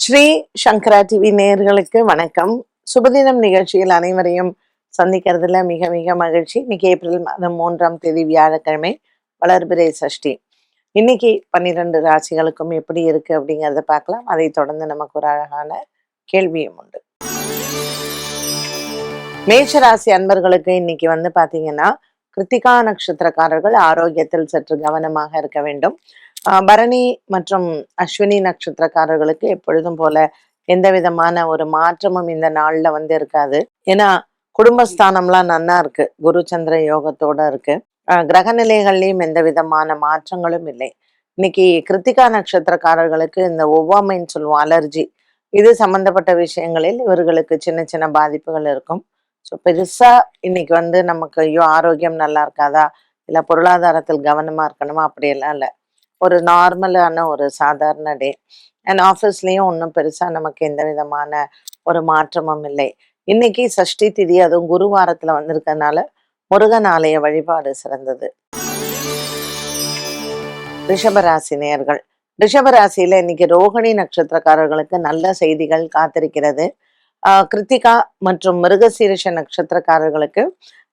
ஸ்ரீ சங்கரா TV நேர்களுக்கு வணக்கம். சுபதினம் நிகழ்ச்சியில் அனைவரையும் சந்திக்கிறதுல மிக மிக மகிழ்ச்சி. இன்னைக்கு ஏப்ரல் மாதம் மூன்றாம் தேதி வியாழக்கிழமை வளர்பிறை சஷ்டி. இன்னைக்கு பன்னிரண்டு ராசிகளுக்கும் எப்படி இருக்கு அப்படிங்கிறத பார்க்கலாம். அதை தொடர்ந்து நமக்கு ஒரு அழகான கேள்வியும் உண்டு. மேஷ ராசி அன்பர்களுக்கு இன்னைக்கு வந்து பாத்தீங்கன்னா கிருத்திகா நட்சத்திரக்காரர்கள் ஆரோக்கியத்தில் சற்று கவனமாக இருக்க வேண்டும். பரணி மற்றும் அஸ்வினி நட்சத்திரக்காரர்களுக்கு எப்பொழுதும் போல எந்த விதமான ஒரு மாற்றமும் இந்த நாள்ல வந்து இருக்காது. ஏன்னா குடும்பஸ்தானம்லாம் நன்னா இருக்கு. குரு சந்திர யோகத்தோட இருக்கு. ஆஹ் கிரக நிலைகள்லயும் எந்த விதமான மாற்றங்களும் இல்லை. இன்னைக்கு கிருத்திகா நட்சத்திரக்காரர்களுக்கு இந்த ஒவ்வாமைன்னு சொல்லுவோம் அலர்ஜி. இது சம்பந்தப்பட்ட விஷயங்களில் இவர்களுக்கு சின்ன சின்ன பாதிப்புகள் இருக்கும். ஸோ பெருசா இன்னைக்கு வந்து நமக்கு ஐயோ ஆரோக்கியம் நல்லா இருக்காதா? இல்லை பொருளாதாரத்தில் கவனமா இருக்கணுமா? அப்படியெல்லாம் இல்லை. ஒரு நார்மலான ஒரு சாதாரண டே அண்ட் ஆஃபீஸ்லேயும் ஒன்றும் பெருசா நமக்கு எந்த விதமான ஒரு மாற்றமும் இல்லை. இன்னைக்கு சஷ்டி திதி அதுவும் குருவாரத்துல வந்திருக்கனால முருகன் ஆலய வழிபாடு சிறந்தது. ரிஷபராசி நேர்கள் ரிஷபராசியில் இன்னைக்கு ரோகிணி நட்சத்திரக்காரர்களுக்கு நல்ல செய்திகள் காத்திருக்கிறது. கிருத்திகா மற்றும் மிருகசீரிஷ நட்சத்திரக்காரர்களுக்கு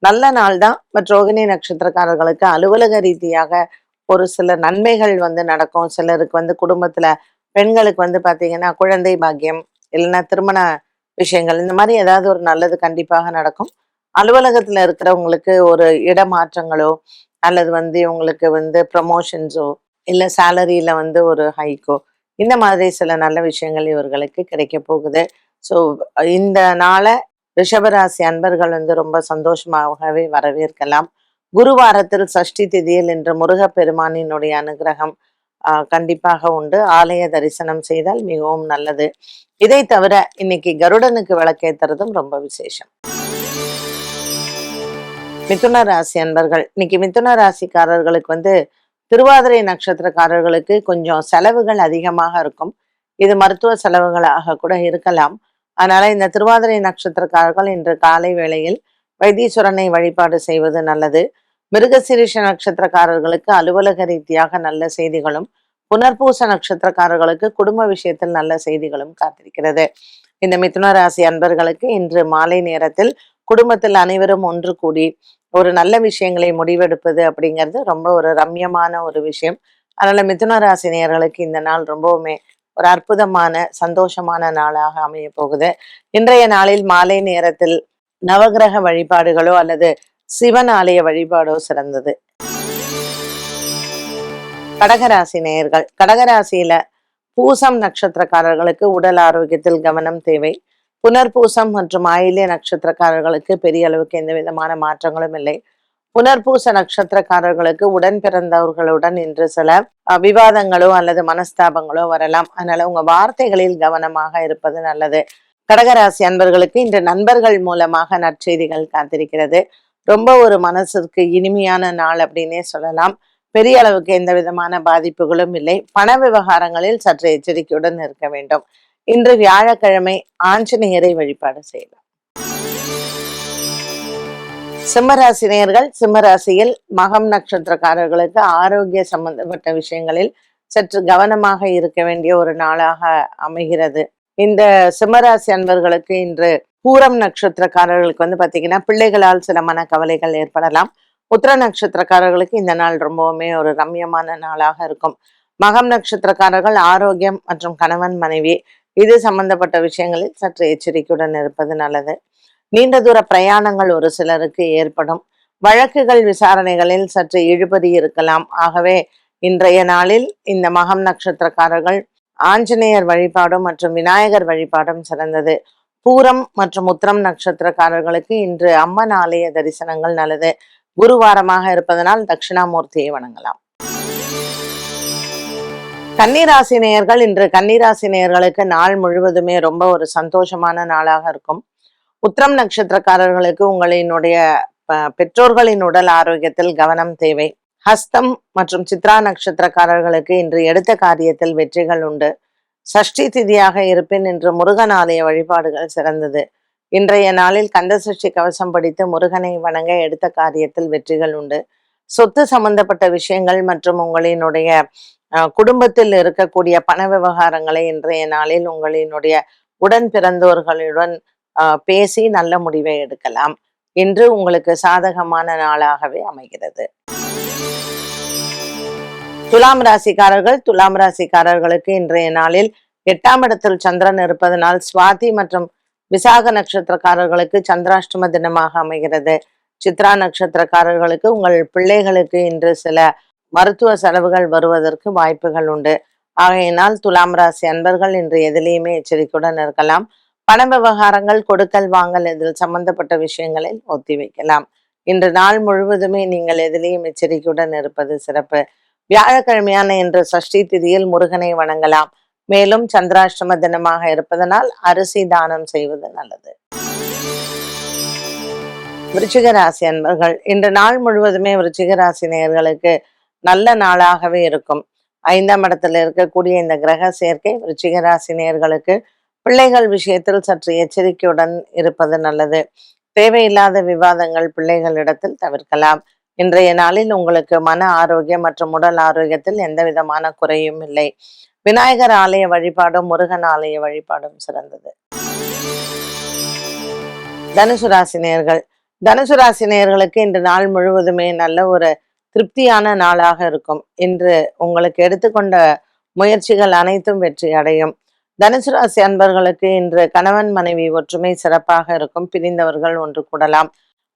நல்ல நாள் தான் பட் ரோகிணி நட்சத்திரக்காரர்களுக்கு அலுவலக ரீதியாக ஒரு சில நன்மைகள் வந்து நடக்கும். சிலருக்கு வந்து குடும்பத்துல பெண்களுக்கு வந்து பாத்தீங்கன்னா குழந்தை பாக்கியம் இல்லைன்னா திருமண விஷயங்கள் இந்த மாதிரி ஏதாவது ஒரு நல்லது கண்டிப்பாக நடக்கும். அலுவலகத்துல இருக்கிறவங்களுக்கு ஒரு இடமாற்றங்களோ அல்லது வந்து இவங்களுக்கு வந்து ப்ரமோஷன்ஸோ இல்லை சேலரியில வந்து ஒரு ஹைக்கோ இந்த மாதிரி சில நல்ல விஷயங்கள் இவர்களுக்கு கிடைக்க போகுது. ஸோ இந்த நாளை ரிஷபராசி அன்பர்கள் வந்து ரொம்ப சந்தோஷமாகவே வரவேற்கலாம். குருவாரத்தில் சஷ்டி திதியில் இன்று முருகப்பெருமானினுடைய அனுகிரகம் கண்டிப்பாக உண்டு. ஆலய தரிசனம் செய்தால் மிகவும் நல்லது. இதை தவிர இன்னைக்கு கருடனுக்கு விளக்கேத்துறதும் ரொம்ப விசேஷம். மிதுன ராசி அன்பர்கள் இன்னைக்கு மிதுன ராசிக்காரர்களுக்கு வந்து திருவாதிரை நட்சத்திரக்காரர்களுக்கு கொஞ்சம் செலவுகள் அதிகமாக இருக்கும். இது மருத்துவ செலவுகளாக கூட இருக்கலாம். அதனால இந்த திருவாதிரை நட்சத்திரக்காரர்கள் இன்று காலை வேளையில் வைத்தீஸ்வரனை வழிபாடு செய்வது நல்லது. மிருகசிரிஷ நட்சத்திரக்காரர்களுக்கு அலுவலக ரீதியாக நல்ல செய்திகளும் புனர்பூச நட்சத்திரக்காரர்களுக்கு குடும்ப விஷயத்தில் நல்ல செய்திகளும் காத்திருக்கிறது. இந்த மிதுன ராசி அன்பர்களுக்கு இன்று மாலை நேரத்தில் குடும்பத்தில் அனைவரும் ஒன்று கூடி ஒரு நல்ல விஷயங்களை முடிவெடுப்பது அப்படிங்கிறது ரொம்ப ஒரு ரம்யமான ஒரு விஷயம். அதனால மிதுன ராசி நேர்களுக்கு இந்த நாள் ரொம்பவுமே ஒரு அற்புதமான சந்தோஷமான நாளாக அமைய போகுது. இன்றைய நாளில் மாலை நேரத்தில் நவகிரக வழிபாடுகளோ அல்லது சிவன் ஆலய வழிபாடோ சிறந்தது. கடகராசி நேயர்கள். கடகராசியில பூசம் நட்சத்திரக்காரர்களுக்கு உடல் ஆரோக்கியத்தில் கவனம் தேவை. புனர்பூசம் மற்றும் ஆயிலிய நட்சத்திரக்காரர்களுக்கு பெரிய அளவுக்கு எந்த விதமான மாற்றங்களும் இல்லை. புனர்பூச நட்சத்திரக்காரர்களுக்கு உடன் பிறந்தவர்களுடன் இன்று சில விவாதங்களோ அல்லது மனஸ்தாபங்களோ வரலாம். அதனால உங்க வார்த்தைகளில் கவனமாக இருப்பது நல்லது. கடகராசி அன்பர்களுக்கு இன்று நண்பர்கள் மூலமாக நற்செய்திகள் காத்திருக்கிறது. ரொம்ப ஒரு மனசுக்கு இனிமையான நாள் அப்படின்னே சொல்லலாம். பெரிய அளவுக்கு எந்த விதமான பாதிப்புகளும் இல்லை. பண விவகாரங்களில் சற்று எச்சரிக்கையுடன் இருக்க வேண்டும். இன்று வியாழக்கிழமை ஆஞ்சநேயரை வழிபாடு செய்யலாம். சிம்மராசினியர்கள் சிம்மராசியில் மகம் நட்சத்திரக்காரர்களுக்கு ஆரோக்கிய சம்பந்தப்பட்ட விஷயங்களில் சற்று கவனமாக இருக்க வேண்டிய ஒரு நாளாக அமைகிறது. இந்த சிம்மராசி அன்பர்களுக்கு இன்று பூரம் நட்சத்திரக்காரர்களுக்கு வந்து பார்த்தீங்கன்னா பிள்ளைகளால் சில மன கவலைகள் ஏற்படலாம். உத்திர நட்சத்திரக்காரர்களுக்கு இந்த நாள் ரொம்பவுமே ஒரு ரம்யமான நாளாக இருக்கும். மகம் நட்சத்திரக்காரர்கள் ஆரோக்கியம் மற்றும் கணவன் மனைவி இது சம்பந்தப்பட்ட விஷயங்களில் சற்று எச்சரிக்கையுடன் இருப்பது நல்லது. நீண்ட தூர பிரயாணங்கள் ஒரு சிலருக்கு ஏற்படும். வழக்குகள் விசாரணைகளில் சற்று இழுபறி இருக்கலாம். ஆகவே இன்றைய நாளில் இந்த மகம் நட்சத்திரக்காரர்கள் ஆஞ்சநேயர் வழிபாடும் மற்றும் விநாயகர் வழிபாடும் சிறந்தது. பூரம் மற்றும் உத்திரம் நட்சத்திரக்காரர்களுக்கு இன்று அம்மன் ஆலய தரிசனங்கள் நல்லது. குருவாரமாக இருப்பதனால் தட்சிணாமூர்த்தியை வணங்கலாம். கன்னிராசி நேயர்கள் இன்று கன்னிராசி நேயர்களுக்கு நாள் முழுவதுமே ரொம்ப ஒரு சந்தோஷமான நாளாக இருக்கும். உத்திரம் நட்சத்திரக்காரர்களுக்கு உங்களினுடைய பெற்றோர்களின் உடல் ஆரோக்கியத்தில் கவனம் தேவை. ஹஸ்தம் மற்றும் சித்ரா நட்சத்திரக்காரர்களுக்கு இன்று எடுத்த காரியத்தில் வெற்றிகள் உண்டு. சஷ்டி திதியாக இருப்பின் இன்று முருகன் ஆலய வழிபாடுகள் சிறந்தது. இன்றைய நாளில் கந்தசஷ்டி கவசம் படித்து முருகனை வணங்க எடுத்த காரியத்தில் வெற்றிகள் உண்டு. சொத்து சம்பந்தப்பட்ட விஷயங்கள் மற்றும் உங்களினுடைய குடும்பத்தில் இருக்கக்கூடிய பண விவகாரங்களை இன்றைய நாளில் உங்களினுடைய உடன் பிறந்தோர்களுடன் பேசி நல்ல முடிவை எடுக்கலாம். என்று உங்களுக்கு சாதகமான நாளாகவே அமைகிறது. துலாம் ராசிக்காரர்கள் துலாம் ராசிக்காரர்களுக்கு இன்றைய நாளில் எட்டாம் இடத்தில் சந்திரன் இருப்பதனால் சுவாதி மற்றும் விசாக நட்சத்திரக்காரர்களுக்கு சந்திராஷ்டம தினமாக அமைகிறது. சித்ரா நட்சத்திரக்காரர்களுக்கு உங்கள் பிள்ளைகளுக்கு இன்று சில மருத்துவ செலவுகள் வருவதற்கு வாய்ப்புகள் உண்டு. ஆகையினால் துலாம் ராசி அன்பர்கள் இன்று எதிலேயுமே எச்சரிக்கையுடன் இருக்கலாம். பண விவகாரங்கள் கொடுக்கல் வாங்கல் இதில் சம்பந்தப்பட்ட விஷயங்களில் ஒத்தி வைக்கலாம் இன்று நாள் முழுவதுமே நீங்கள் எதிலேயும் எச்சரிக்கையுடன் இருப்பது சிறப்பு. வியாழக்கிழமையான இன்று சஷ்டி திதியில் முருகனை வணங்கலாம். மேலும் சந்திராஷ்டம தினமாக இருப்பதனால் அரிசி தானம் செய்வது நல்லது. விருச்சிக ராசி அன்பர்கள் இன்று நாள் முழுவதுமே விருச்சிக ராசி நேயர்களுக்கு நல்ல நாளாகவே இருக்கும். ஐந்தாம் இடத்துல இருக்கக்கூடிய இந்த கிரக சேர்க்கை விருச்சிக ராசி நேயர்களுக்கு பிள்ளைகள் விஷயத்தில் சற்று எச்சரிக்கையுடன் இருப்பது நல்லது. தேவையில்லாத விவாதங்கள் பிள்ளைகளிடத்தில் தவிர்க்கலாம். இன்றைய நாளில் உங்களுக்கு மன ஆரோக்கியம் மற்றும் உடல் ஆரோக்கியத்தில் எந்த விதமான குறையும் இல்லை. விநாயகர் ஆலய வழிபாடும் முருகன் ஆலய வழிபாடும் சிறந்தது. தனுசு ராசி தனுசு ராசி இன்று நாள் முழுவதுமே நல்ல ஒரு திருப்தியான நாளாக இருக்கும். இன்று உங்களுக்கு எடுத்துக்கொண்ட முயற்சிகள் அனைத்தும் வெற்றி அடையும். தனுசு ராசி அன்பர்களுக்கு இன்று கணவன் மனைவி ஒற்றுமை சிறப்பாக இருக்கும். பிரிந்தவர்கள் ஒன்று கூடலாம்.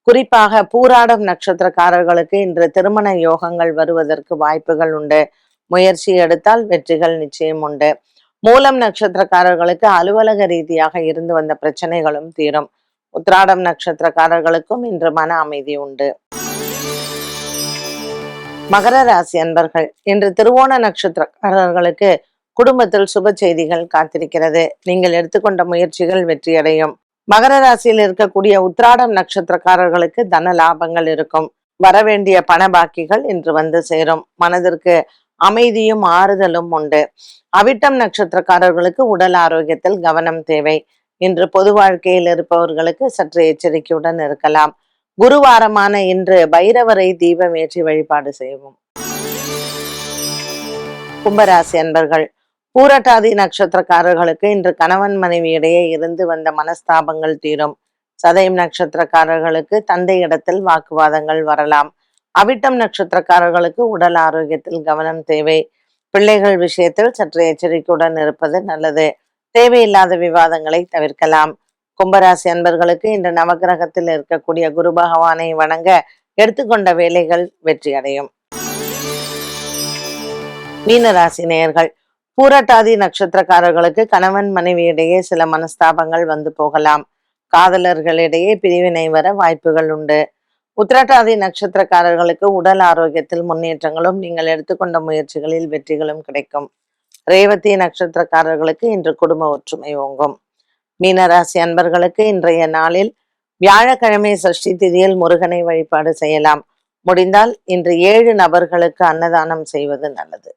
குறிப்பாக பூராடம் நட்சத்திரக்காரர்களுக்கு இன்று திருமண யோகங்கள் வருவதற்கு வாய்ப்புகள் உண்டு. முயற்சி எடுத்தால் வெற்றிகள் நிச்சயம் உண்டு. மூலம் நட்சத்திரக்காரர்களுக்கு அலுவலக ரீதியாக இருந்து வந்த பிரச்சனைகளும் தீரும். உத்ராடம் நட்சத்திரக்காரர்களுக்கும் இன்று மன அமைதி உண்டு. மகர ராசி அன்பர்கள் இன்று திருவோண நட்சத்திரக்காரர்களுக்கு குடும்பத்தில் சுப செய்திகள் காத்திருக்கிறது. நீங்கள் எடுத்துக்கொண்ட முயற்சிகள் வெற்றியடையும். மகர ராசியில் இருக்கக்கூடிய உத்ராடம் நட்சத்திரக்காரர்களுக்கு தன லாபங்கள் இருக்கும். வரவேண்டிய பண பாக்கிகள் இன்று வந்து சேரும். மனதிற்கு அமைதியும் ஆறுதலும் உண்டு. அவிட்டம் நட்சத்திரக்காரர்களுக்கு உடல் ஆரோக்கியத்தில் கவனம் தேவை. இன்று பொது வாழ்க்கையில் இருப்பவர்களுக்கு சற்று எச்சரிக்கையுடன் இருக்கலாம். குருவாரமான இன்று பைரவரை தீபம் ஏற்றி வழிபாடு செய்வோம். கும்பராசி அன்பர்கள் பூரட்டாதி நட்சத்திரக்காரர்களுக்கு இன்று கணவன் மனைவி இடையே இருந்து வந்த மனஸ்தாபங்கள் தீரும். சதயம் நட்சத்திரக்காரர்களுக்கு தந்தை இடத்தில் வாக்குவாதங்கள் வரலாம். அவிட்டம் நட்சத்திரக்காரர்களுக்கு உடல் ஆரோக்கியத்தில் கவனம் தேவை. பிள்ளைகள் விஷயத்தில் சற்று எச்சரிக்கையுடன் இருப்பது நல்லது. தேவையில்லாத விவாதங்களை தவிர்க்கலாம். கும்பராசி அன்பர்களுக்கு இன்று நவகிரகத்தில் இருக்கக்கூடிய குரு பகவானை வணங்க எடுத்துக்கொண்ட வேலைகள் வெற்றி அடையும் மீனராசி நேயர்கள் பூரட்டாதி நட்சத்திரக்காரர்களுக்கு கணவன் மனைவியிடையே சில மனஸ்தாபங்கள் வந்து போகலாம். காதலர்களிடையே பிரிவினை வர வாய்ப்புகள் உண்டு. உத்திரட்டாதி நட்சத்திரக்காரர்களுக்கு உடல் ஆரோக்கியத்தில் முன்னேற்றங்களும் நீங்கள் எடுத்துக்கொண்ட முயற்சிகளில் வெற்றிகளும் கிடைக்கும். ரேவதி நட்சத்திரக்காரர்களுக்கு இன்று குடும்ப ஒற்றுமை ஓங்கும். மீனராசி அன்பர்களுக்கு இன்றைய நாளில் வியாழக்கிழமை சஷ்டி திதியில் முருகனை வழிபாடு செய்யலாம். முடிந்தால் இன்று ஏழு நபர்களுக்கு அன்னதானம் செய்வது நல்லது.